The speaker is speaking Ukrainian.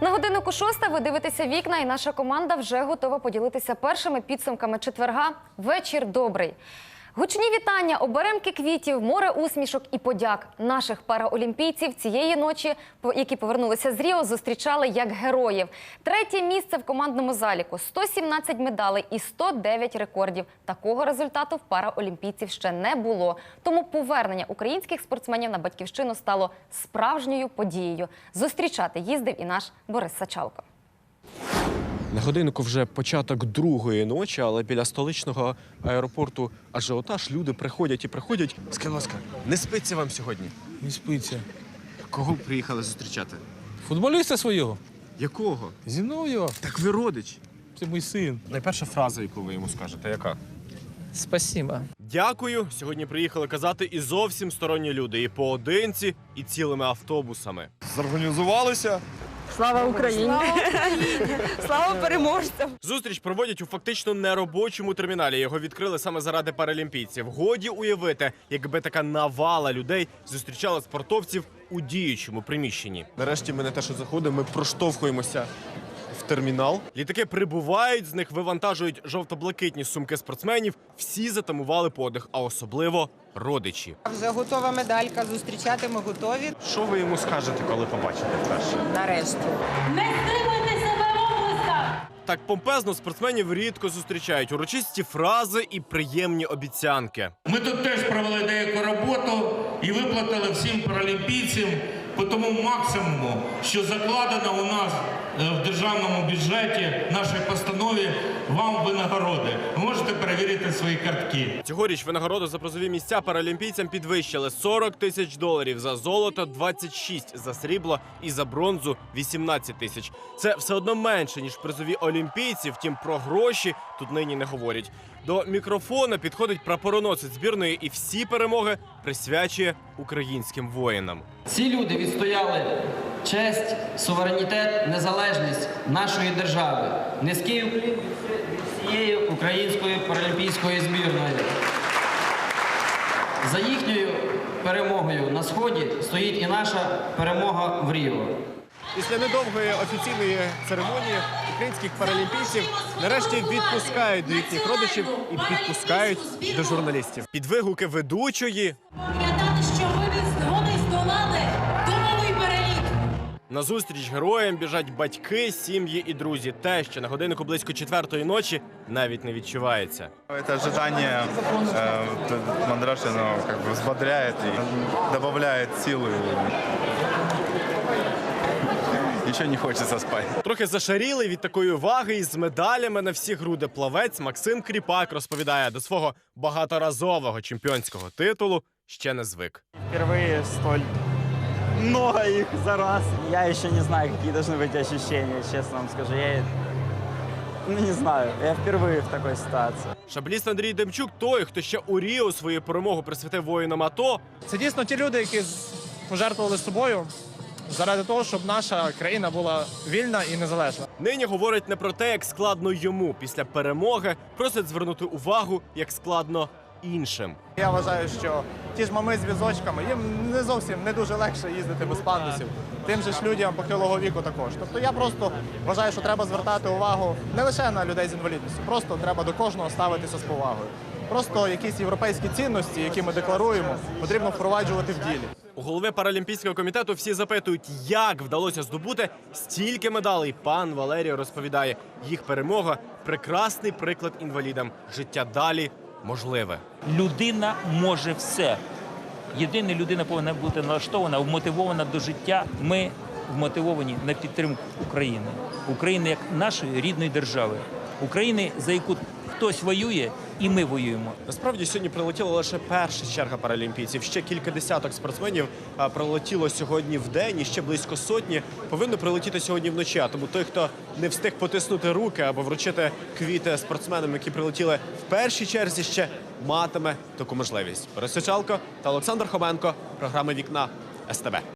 На годиннику шоста ви дивитеся вікна, і наша команда вже готова поділитися першими підсумками четверга. Вечір добрий. Гучні вітання, оберемки квітів, море усмішок і подяк наших параолімпійців цієї ночі, які повернулися з Ріо, зустрічали як героїв. Третє місце в командному заліку 117 медалей і 109 рекордів. Такого результату в параолімпійців ще не було. Тому повернення українських спортсменів на батьківщину стало справжньою подією. Зустрічати їздив і наш Борис Сачалко. На годиннику вже початок другої ночі, але біля столичного аеропорту ажіотаж люди приходять і приходять. Скажіть, ласка, не спиться вам сьогодні? Не спиться. Кого приїхали зустрічати? Футболіста свого. Якого? Зінов'єва. Так ви родич. Це мій син. Найперша фраза, яку ви йому скажете, яка? Спасибо. Дякую. Сьогодні приїхали казати і зовсім сторонні люди, і поодинці, і цілими автобусами. Зорганізувалися. Слава Україні! Слава переможцям! Зустріч проводять у фактично неробочому терміналі. Його відкрили саме заради паралімпійців. Годі уявити, якби така навала людей зустрічала спортовців у діючому приміщенні. Нарешті ми не те, що заходимо, ми проштовхуємося термінал. Літаки прибувають, з них вивантажують жовто-блакитні сумки спортсменів. Всі затамували подих, а особливо родичі. Вже готова медалька. Зустрічати ми готові. Що ви йому скажете, коли побачите вперше? Нарешті. Не стримуйте себе в! Так помпезно спортсменів рідко зустрічають урочисті фрази і приємні обіцянки. Ми тут теж провели деяку роботу і виплатили всім паралімпійцям по тому максимуму, що закладено у нас е, державному бюджеті, нашій постанові, вам винагороди. Ви можете перевірити свої картки. Цьогоріч винагороду за призові місця паралімпійцям підвищили 40 тисяч доларів за золото, 26 за срібло і за бронзу 18 тисяч. Це все одно менше ніж призові олімпійці. Втім, про гроші тут нині не говорять. До мікрофона підходить прапороносець збірної, і всі перемоги присвячує українським воїнам. Ці люди відстояли честь, суверенітет, незалежність нашої держави. Низький уклін від всієї української паралімпійської збірної. За їхньою перемогою на сході стоїть і наша перемога в Ріо. Після недовгої офіційної церемонії українських паралімпійців нарешті відпускають до їхніх родичів і підпускають до журналістів. Під вигуки ведучої на зустріч героям біжать батьки, сім'ї і друзі. Те, що на годиннику близько четвертої ночі навіть не відчувається. Это ожидание э, мандраж, оно как бы взбодряет и добавляет силы. Еще не хочется спать. Трохи зашаріли від такої ваги і з медалями на всі груди плавець Максим Кріпак розповідає до свого багаторазового чемпіонського титулу ще не звик. впервые столь много их за раз. Я еще не знаю, какие должны быть ощущения, честно вам скажу. Я ну, не знаю, я впервые в такой ситуации. Шабліст Андрій Демчук той, хто ще у Ріо свою перемогу присвятив воїнам АТО, Це дійсно ті люди, які з- пожертвували собою заради того, щоб наша країна була вільна і незалежна. Нині говорить не про те, як складно йому після перемоги, просить звернути увагу, як складно іншим. Я вважаю, що ті ж мами з візочками їм не зовсім не дуже легше їздити без пандусів. Тим же ж людям похилого віку також. Тобто я просто вважаю, що треба звертати увагу не лише на людей з інвалідністю, просто треба до кожного ставитися з повагою. Просто якісь європейські цінності, які ми декларуємо, потрібно впроваджувати в ділі. У голови паралімпійського комітету всі запитують, як вдалося здобути стільки медалей. Пан Валерій розповідає, їх перемога прекрасний приклад інвалідам. Життя далі можливе. людина може все. Єдине, людина повинна бути налаштована, вмотивована до життя. Ми вмотивовані на підтримку України, України як нашої рідної держави, України, за яку хтось воює, і ми воюємо. Насправді сьогодні прилетіла лише перша черга паралімпійців. Ще кілька десяток спортсменів прилетіло сьогодні в день, і ще близько сотні повинно прилетіти сьогодні вночі. А тому той, хто не встиг потиснути руки або вручити квіти спортсменам, які прилетіли в першій черзі, ще матиме таку можливість. Борис Сичалко та Олександр Хоменко. Програма Вікна СТБ.